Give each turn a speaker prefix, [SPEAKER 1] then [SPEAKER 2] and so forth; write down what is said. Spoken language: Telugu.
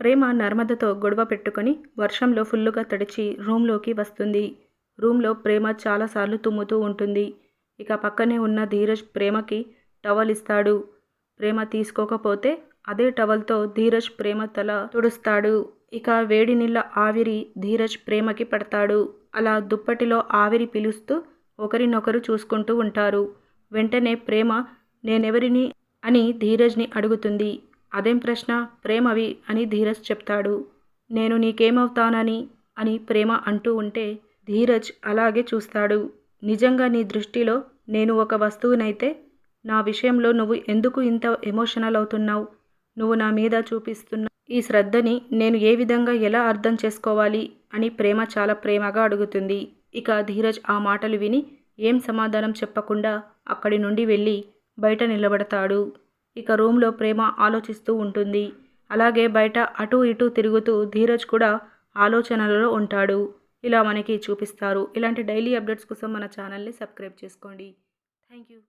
[SPEAKER 1] ప్రేమ నర్మదతో గొడవ పెట్టుకొని వర్షంలో ఫుల్లుగా తడిచి రూమ్లోకి వస్తుంది. రూమ్లో ప్రేమ చాలాసార్లు తుమ్ముతూ ఉంటుంది. ఇక పక్కనే ఉన్న ధీరజ్ ప్రేమకి టవల్ ఇస్తాడు. ప్రేమ తీసుకోకపోతే అదే టవల్తో ధీరజ్ ప్రేమ తల తుడుస్తాడు. ఇక వేడి నీళ్ళ ఆవిరి ధీరజ్ ప్రేమకి పడతాడు. అలా దుప్పటిలో ఆవిరి పిలుస్తూ ఒకరినొకరు చూసుకుంటూ ఉంటారు. వెంటనే ప్రేమ నేనెవరిని? అని ధీరజ్ని అడుగుతుంది. అదేం ప్రశ్న? ప్రేమవి అని ధీరజ్ చెప్తాడు. నేను నీకేమవుతానని? అని ప్రేమ అంటూ ఉంటే ధీరజ్ అలాగే చూస్తాడు. నిజంగా నీ దృష్టిలో నేను ఒక వస్తువునైతే నా విషయంలో నువ్వు ఎందుకు ఇంత ఎమోషనల్ అవుతున్నావు? నువ్వు నా మీద చూపిస్తున్న ఈ శ్రద్ధని నేను ఏ విధంగా ఎలా అర్థం చేసుకోవాలి? అని ప్రేమ చాలా ప్రేమగా అడుగుతుంది. ఇక ధీరజ్ ఆ మాటలు విని ఏం సమాధానం చెప్పకుండా అక్కడి నుండి వెళ్ళి బయట నిలబడతాడు. ఇక రూమ్లో ప్రేమ ఆలోచిస్తూ ఉంటుంది. అలాగే బయట అటు ఇటు తిరుగుతూ ధీరజ్ కూడా ఆలోచనలలో ఉంటాడు. ఇలా మనకి చూపిస్తారు. ఇలాంటి డైలీ అప్డేట్స్ కోసం మన ఛానల్ని సబ్స్క్రైబ్ చేసుకోండి. Thank you.